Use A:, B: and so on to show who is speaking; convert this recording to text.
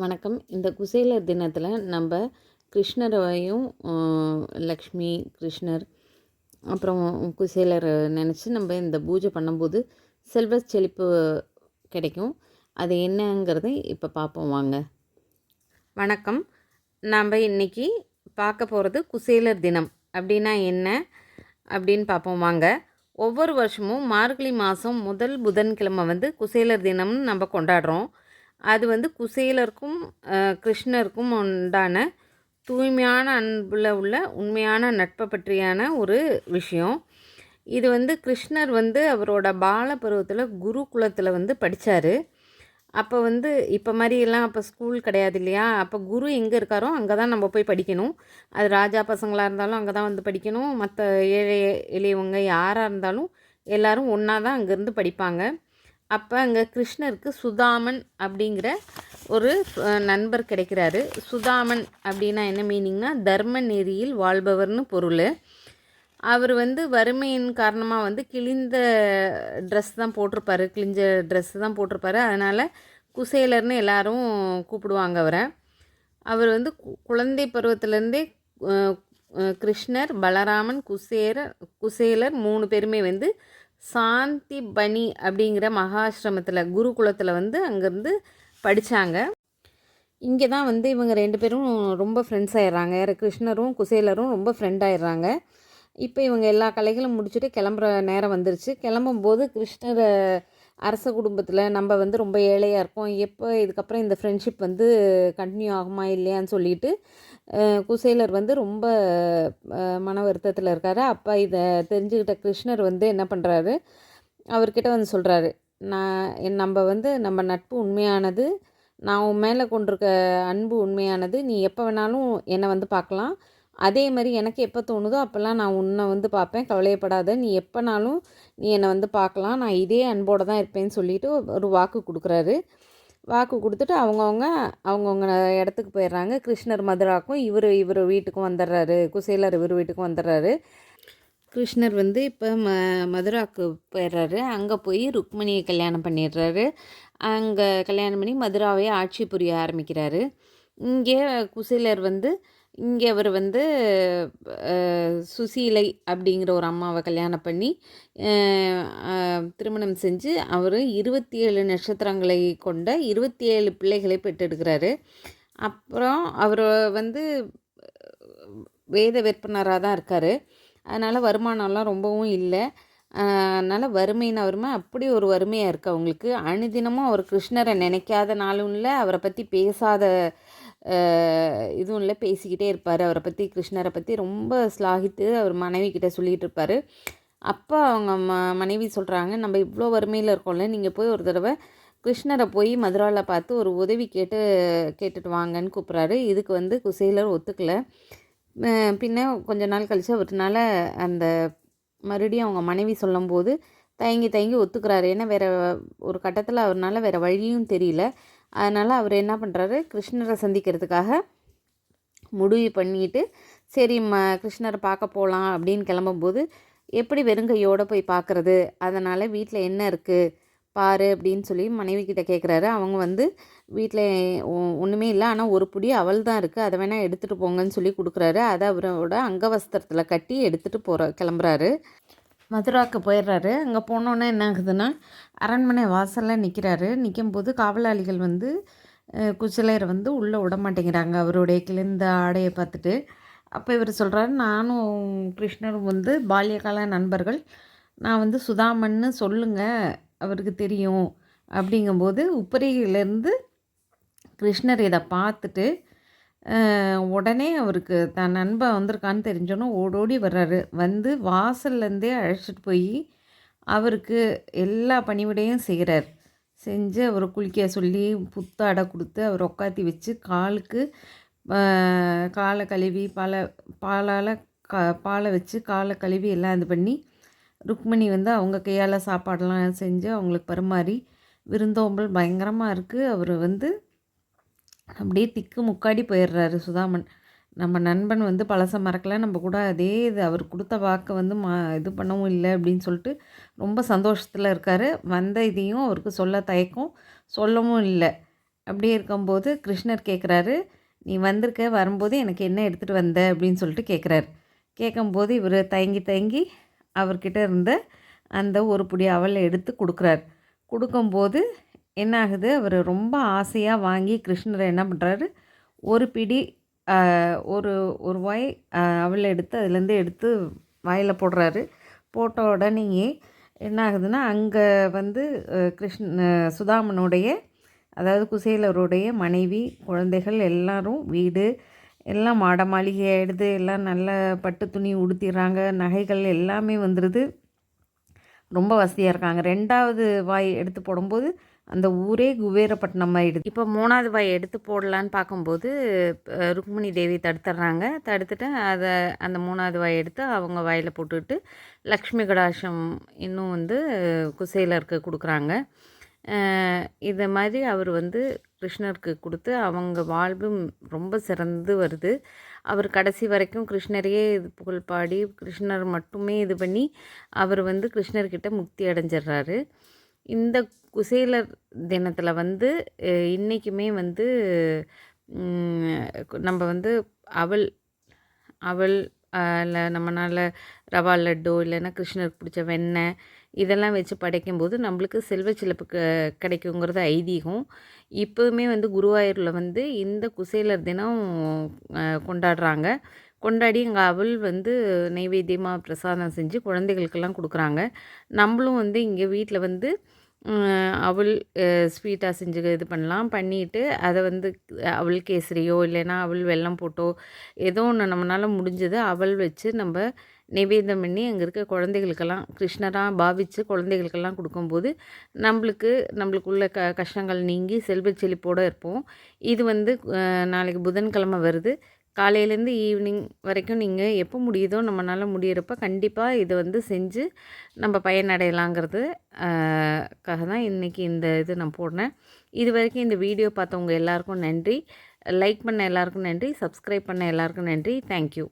A: வணக்கம். இந்த குசேலர் தினத்தில் நம்ம கிருஷ்ணரையும் லக்ஷ்மி கிருஷ்ணர் அப்புறம் குசேலர் நினச்சி நம்ம இந்த பூஜை பண்ணும்போது செல்வ செழிப்பு கிடைக்கும். அது என்னங்கிறதை இப்போ பார்ப்போம் வாங்க. வணக்கம். நம்ம இன்றைக்கி பார்க்க போகிறது குசேலர் தினம். அப்படின்னா என்ன? அப்படின்னு பார்ப்போம் வாங்க. ஒவ்வொரு வருஷமும் மார்கழி மாதம் முதல் புதன்கிழமை வந்து குசேலர் தினம்னு நம்ம கொண்டாடுறோம். அது வந்து குசேலருக்கும் கிருஷ்ணருக்கும் உண்டான தூய்மையான அன்பில் உள்ள உண்மையான நட்பை பற்றியான ஒரு விஷயம். இது வந்து கிருஷ்ணர் வந்து அவரோட பால பருவத்தில் குருகுலத்தில் வந்து படித்தார் அப்போ வந்து இப்போ மாதிரியெல்லாம் அப்போ ஸ்கூல் கிடையாது இல்லையா? அப்போ குரு எங்கே இருக்காரோ அங்கே தான் நம்ம போய் படிக்கணும். அது ராஜா பசங்களாக இருந்தாலும் அங்கே தான் வந்து படிக்கணும். மற்ற ஏழை எளியவங்க யாராக இருந்தாலும் எல்லோரும் ஒன்றா தான் அங்கேருந்து படிப்பாங்க. அப்போ அங்கே கிருஷ்ணருக்கு சுதாமன் அப்படிங்கிற ஒரு நண்பர் கிடைக்கிறாரு. சுதாமன் அப்படின்னா என்ன மீனிங்னா தர்ம நெறியில் வாழ்பவர்னு பொருள். அவர் வந்து வறுமையின் காரணமாக வந்து கிழிந்த ட்ரெஸ் தான் போட்டிருப்பாரு. கிழிஞ்ச ட்ரெஸ் தான் போட்டிருப்பாரு. அதனால் குசேலர்னு எல்லாரும் கூப்பிடுவாங்க அவரை. அவர் வந்து குழந்தை பருவத்திலேருந்தே கிருஷ்ணர் பலராமன் குசேர குசேலர் மூணு பேருமே வந்து சாந்தி பனி அப்படிங்கிற மகாசிரமத்தில் குருகுலத்தில் வந்து அங்கேருந்து படித்தாங்க இங்கே தான் வந்து இவங்க ரெண்டு பேரும் ரொம்ப ஃப்ரெண்ட்ஸ் ஆயிடுறாங்க. யார் கிருஷ்ணரும் குசேலரும் ரொம்ப ஃப்ரெண்ட் ஆயிடுறாங்க. இப்போ இவங்க எல்லா கலைகளும் முடிச்சுட்டு கிளம்புற நேரம் வந்துருச்சு. கிளம்பும்போது கிருஷ்ணரை அரச குடும்பத்தில் நம்ம வந்து ரொம்ப ஏழையாக இருக்கோம் எப்போ இதுக்கப்புறம் இந்த ஃப்ரெண்ட்ஷிப் வந்து கண்டினியூ ஆகுமா இல்லையான்னு சொல்லிட்டு குசேலர் வந்து ரொம்ப மன வருத்தத்தில் இருக்காரு. அப்போ இதை தெரிஞ்சுக்கிட்ட கிருஷ்ணர் வந்து என்ன பண்ணுறாரு அவர்கிட்ட வந்து சொல்கிறாரு நான் என் நம்ம வந்து நம்ம நட்பு உண்மையானது நான் உன் மேலே கொண்டிருக்க அன்பு உண்மையானது. நீ எப்போ வேணாலும் என்னை வந்து பார்க்கலாம். அதே மாதிரி எனக்கு எப்போ தோணுதோ அப்போல்லாம் நான் உன்னை வந்து பார்ப்பேன். கவலையப்படாத நீ எப்போனாலும் நீ என்னை வந்து பார்க்கலாம். நான் இதே அன்போடு தான் இருப்பேன்னு சொல்லிட்டு ஒரு வாக்கு கொடுக்குறாரு. வாக்கு கொடுத்துட்டு அவங்கவுங்க அவங்கவுங்க இடத்துக்கு போயிடுறாங்க. கிருஷ்ணர் மதுராக்கும் இவர் இவர் வீட்டுக்கும் வந்துடுறாரு. குசேலர் இவர் வீட்டுக்கும் வந்துடுறாரு. கிருஷ்ணர் வந்து இப்போ ம மதுராவுக்கு போயிடுறாரு. அங்கே போய் ருக்மணியை கல்யாணம் பண்ணிடுறாரு. அங்கே கல்யாணம் பண்ணி மதுராவே ஆட்சி புரிய ஆரம்பிக்கிறாரு. இங்கே குசேலர் வந்து இங்கே அவர் வந்து சுசீலை அப்படிங்கிற ஒரு அம்மாவை கல்யாணம் பண்ணி திருமணம் செஞ்சு அவர் இருபத்தி ஏழு நட்சத்திரங்களை கொண்ட இருபத்தி ஏழு பிள்ளைகளை பெற்றெடுக்கிறாரு. அப்புறம் அவர் வந்து வேத விற்பனராக தான் இருக்கார். அதனால் வருமானம்லாம் ரொம்பவும் இல்லை. அதனால் வறுமைன்னு வறுமை அப்படி ஒரு வறுமையாக இருக்குது அவங்களுக்கு. அனுதினமும் அவர் கிருஷ்ணரை நினைக்காத நாளும் இல்லை அவரை பற்றி பேசாத இதுவும் இல்லை பேசிக்கிட்டே இருப்பார். அவரை பற்றி கிருஷ்ணரை பற்றி ரொம்ப ஸ்லாகித்து அவர் மனைவி கிட்ட சொல்லிகிட்டு இருப்பார். அப்போ அவங்க ம மனைவி சொல்கிறாங்க நம்ம இவ்வளோ வறுமையில் இருக்கோம்ல நீங்கள் போய் ஒரு தடவை கிருஷ்ணரை போய் மதுராவில் பார்த்து ஒரு உதவி கேட்டு கேட்டுட்டு வாங்கன்னு கூப்பிட்றாரு. இதுக்கு வந்து குசேலர் ஒத்துக்கல. பின்ன கொஞ்ச நாள் கழித்து அவர்னால அந்த மறுபடியும் அவங்க மனைவி சொல்லும்போது தயங்கி தயங்கி ஒத்துக்கிறாரு. ஏன்னா வேறு ஒரு கட்டத்தில் அவர்னால வேறு வழியும் தெரியல. அதனால் அவர் என்ன பண்ணுறாரு கிருஷ்ணரை சந்திக்கிறதுக்காக முடிவு பண்ணிட்டு சரி ம கிருஷ்ணரை பார்க்க போகலாம் அப்படின்னு கிளம்பும்போது எப்படி வெறுங்கையோடு போய் பார்க்குறது? அதனால் வீட்டில் என்ன இருக்குது பாரு அப்படின்னு சொல்லி மனைவி கிட்ட கேட்குறாரு அவங்க வந்து வீட்டில் ஒன்றுமே இல்லை ஆனால் ஒரு புடி அவள் தான் இருக்குது அதை வேணால் எடுத்துகிட்டு போங்கன்னு சொல்லி கொடுக்குறாரு. அதை அவரோட அங்கவஸ்திரத்தில் கட்டி எடுத்துகிட்டு போகிற கிளம்புறாரு. மதுராவுக்கு போயிடுறாரு. அங்கே போனோன்னே என்ன ஆகுதுன்னா அரண்மனை வாசலில் நிற்கிறாரு நிற்கும்போது காவலாளிகள் வந்து குச்சிலையர் வந்து உள்ளே விட மாட்டேங்கிறாங்க. அவருடைய கிழிந்த ஆடையை பார்த்துட்டு. அப்போ இவர் சொல்கிறாரு நானும் கிருஷ்ணரும் வந்து பால்யகால நண்பர்கள். நான் வந்து சுதாமன்னு சொல்லுங்கள் அவருக்கு தெரியும். அப்படிங்கும்போது உப்பரியிலேருந்து கிருஷ்ணர் இதை பார்த்துட்டு உடனே அவருக்கு தன் நண்பன் வந்திருக்கான்னு தெரிஞ்சோன்னே ஓடோடி வர்றாரு. வந்து வாசல்லேருந்தே அழைச்சிட்டு போய் அவருக்கு எல்லா பணிவிடையும் செய்கிறார் செஞ்சு அவரை குளிக்க சொல்லி புத்தாடை கொடுத்து அவர் உக்காத்தி வச்சு காலுக்கு காலை கழுவி பாலை பாலால் கா பாலை வச்சு காலை கழுவி எல்லாம் இது பண்ணி ருக்மணி வந்து அவங்க கையால் சாப்பாடெல்லாம் செஞ்சு அவங்களுக்கு பரிமாறி விருந்தோம்பல் பயங்கரமாக இருக்குது அவர் வந்து அப்படியே திக்கு முக்காடி போயிடுறாரு சுதாமன். நம்ம நண்பன் வந்து பழச மறக்கலை நம்ம கூட அதே இது அவர் கொடுத்த வாக்கை வந்து மா இது பண்ணவும் இல்லை அப்படின்னு சொல்லிட்டு ரொம்ப சந்தோஷத்தில் இருக்கார். வந்த இதையும் அவருக்கு சொல்ல தயக்கம் சொல்லவும் இல்லை. அப்படியே இருக்கும்போது கிருஷ்ணர் கேட்குறாரு நீ வந்திருக்க வரும்போது எனக்கு என்ன எடுத்துகிட்டு வந்த? அப்படின்னு சொல்லிட்டு கேட்குறாரு கேட்கும்போது இவர் தயங்கி தயங்கி அவர்கிட்ட இருந்த அந்த ஒரு புடி அவலை எடுத்து கொடுக்குறாரு. கொடுக்கும்போது என்ன ஆகுது அவர் ரொம்ப ஆசையாக வாங்கி கிருஷ்ணரை என்ன பண்ணுறாரு ஒரு பிடி ஒரு ஒரு வாய் அவளை எடுத்து அதுலேருந்து எடுத்து வாயில் போடுறாரு. போட்ட உடனேயே என்ன ஆகுதுன்னா அங்கே வந்து கிருஷ்ண சுதாமனுடைய அதாவது குசேலருடைய மனைவி குழந்தைகள் எல்லாரும் வீடு எல்லாம் மாட மாளிகை ஆகிடுது எல்லாம் நல்ல பட்டு துணி உடுத்திடுறாங்க. நகைகள் எல்லாமே வந்துடுது ரொம்ப வசதியாக இருக்காங்க. ரெண்டாவது வாய் எடுத்து போடும்போது அந்த ஊரே குபேரப்பட்டினம் ஆகிடுது இப்போ மூணாவது வாய் எடுத்து போடலான்னு பார்க்கும்போது ருக்மிணி தேவி தடுத்துடுறாங்க தடுத்துட்டு அதை அந்த மூணாவது வாய் எடுத்து அவங்க வாயில் போட்டுக்கிட்டு லக்ஷ்மி கடாசம் இன்னும் வந்து குசேலருக்கு கொடுக்குறாங்க. இதை மாதிரி அவர் வந்து கிருஷ்ணருக்கு கொடுத்து அவங்க வாழ்வும் ரொம்ப சிறந்து வருது. அவர் கடைசி வரைக்கும் கிருஷ்ணரையே இது புகழ் பாடி கிருஷ்ணர் மட்டுமே இது பண்ணி அவர் வந்து கிருஷ்ணர்கிட்ட முக்தி அடைஞ்சிடுறாரு இந்த குசேலர் தினத்தில் வந்து இன்றைக்குமே வந்து நம்ம வந்து அவள் அவள் இல்லை நம்மளால் ரவா லட்டு இல்லைன்னா கிருஷ்ணருக்கு பிடிச்ச வெண்ணெய் இதெல்லாம் வச்சு படைக்கும்போது நம்மளுக்கு செல்வ சிலப்பு க கிடைக்குங்கிறது ஐதீகம். இப்போவுமே வந்து குருவாயூரில் வந்து இந்த குசேலர் தினம் கொண்டாடுறாங்க. கொண்டாடி எங்கள் அவள் வந்து நைவேத்தியமாக பிரசாதம் செஞ்சு குழந்தைகளுக்கெல்லாம் கொடுக்குறாங்க. நம்மளும் வந்து இங்கே வீட்டில் வந்து அவள் ஸ்வீட்டாக செஞ்சு இது பண்ணலாம். பண்ணிவிட்டு அதை வந்து அவள் கேசரியோ இல்லைன்னா அவள் வெல்லம் போட்டோ ஏதோ ஒன்று நம்மளால் முடிஞ்சது அவள் வச்சு நம்ம நிவேதம் பண்ணி அங்கே இருக்க குழந்தைகளுக்கெல்லாம் கிருஷ்ணராக பாவித்து குழந்தைகளுக்கெல்லாம் கொடுக்கும்போது நம்மளுக்கு நம்மளுக்குள்ள க கஷ்டங்கள் நீங்கி செல்வ செழிப்போடு இருப்போம். இது வந்து நாளைக்கு புதன்கிழமை வருது. காலையிலேருந்து ஈவினிங் வரைக்கும் நீங்கள் எப்போ முடியுதோ நம்மளால் முடியிறப்ப கண்டிப்பாக இதை வந்து செஞ்சு நம்ம பயனடையலாங்கிறதுக்காக தான் இன்றைக்கி இந்த இது நான் போடுறேன். இது வரைக்கும் இந்த வீடியோ பார்த்தவங்க எல்லாருக்கும் நன்றி. லைக் பண்ண எல்லாருக்கும் நன்றி. சப்ஸ்கிரைப் பண்ண எல்லாருக்கும் நன்றி. தேங்க்யூ